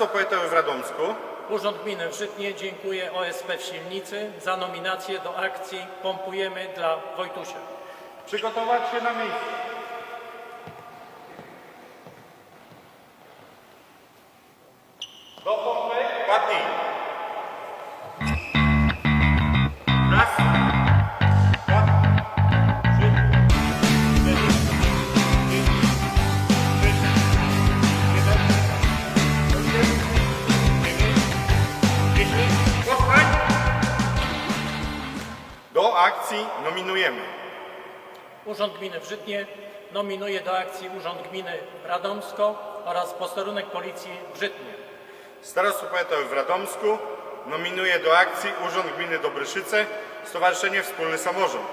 Poseł powiatowy w Radomsku. Urząd Gminy w Żytnie dziękuję OSP w Silnicy za nominację do akcji Pompujemy dla Wojtusia. Przygotować się na miejsce. Do akcji nominujemy Urząd Gminy w Żytnie nominuje do akcji Urząd Gminy Radomsko oraz posterunek Policji w Żytnie. Starostwo Powiatowe w Radomsku nominuje do akcji Urząd Gminy Dobryszyce, Stowarzyszenie Wspólny Samorząd.